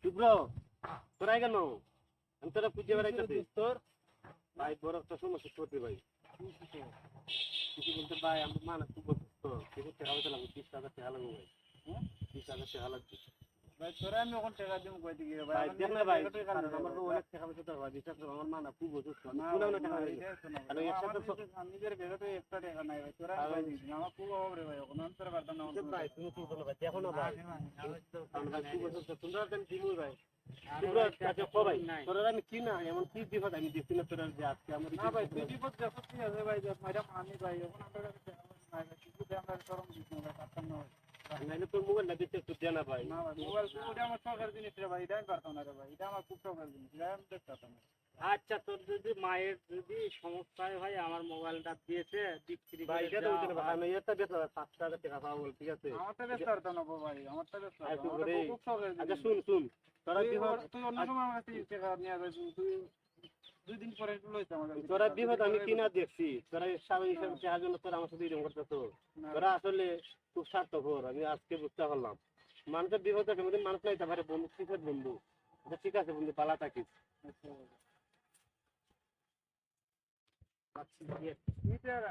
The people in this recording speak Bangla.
শুভ্র তোরাই কেন আমি তোরা পুজো বেড়াইতেছি। তোর ভাই বড় একটা সমস্যা করতে ভাই কিছু বলতে ভাই আমার মা না খুব অসুস্থ টাকা পয়সা লাগবে বিশ টাকা লাগবে ভাই হ্যাঁ? বিশ টাকা লাগবে ভাই তোরা আমি এখন টাকা দিব কই দিকে ভাই দেখ না ভাই আমার তো অনেক টাকা পয়সা দরকার বিশ্বাস করো আমার মা না খুব অসুস্থ আমি কোনো না টাকা লাগবে আর একসাথে সব- নিজের বেগে তো একটা টাকা নাই ভাই তোরা আমি আমার খুব অভাব রে ভাই এখন আমি তোরা না ভাই তুমি কি বলো ভাই দেখো না ভাই ভাই খুব অসুস্থ তোমরা দিমু ভাই আমি কি না এমন কি বিপদ আমি দেখছি না তোরা যে আজকে আমার না ভাই তুই বিপদ কি আছে ভাই মাইরা আমি ভাই এখন আমরা কাছে আমরা করম না ভাই পারতাম না ভাই। নাইলে তোর মোবাইল না দিতে তো দেনা ভাই। না ভাই মোবাইল ওটা আমার শখের জিনিস রে ভাই এটা আমি পারতাম না রে ভাই এটা আমার খুব শখের জিনিস এটা আমি। দেখতে পারতাম আচ্ছা তোর যদি মায়ের যদি সমস্যা হয় ভাই আমার মোবাইলটা দিয়েছে বিক্রি ভাই এটা তো না ভাই। আমি এটা বেশ পাঁচ হাজার টাকা পাবো ঠিক আছে? আমারটা বেশ পারতাম না ভাই আমারটা খুব শখের আচ্ছা শুন শুন তোরা তুই তুই অন্য সময় আমার কাছে টাকা নিয়ে আসবি তুই তোরা বিপদ আমি কিনা দেখছি। তোরা স্বামী হিসাবে চার জন্য তোরা আমার সাথে এরকম করতে তোরা আসলে খুব স্বার্থপর আমি আজকে বুঝতে পারলাম। মানুষের বিপদ আছে মধ্যে মানুষ নাই পারে বন্ধু কিসের বন্ধু? আচ্ছা ঠিক আছে বন্ধু পালা থাকিস আচ্ছা, আচ্ছা,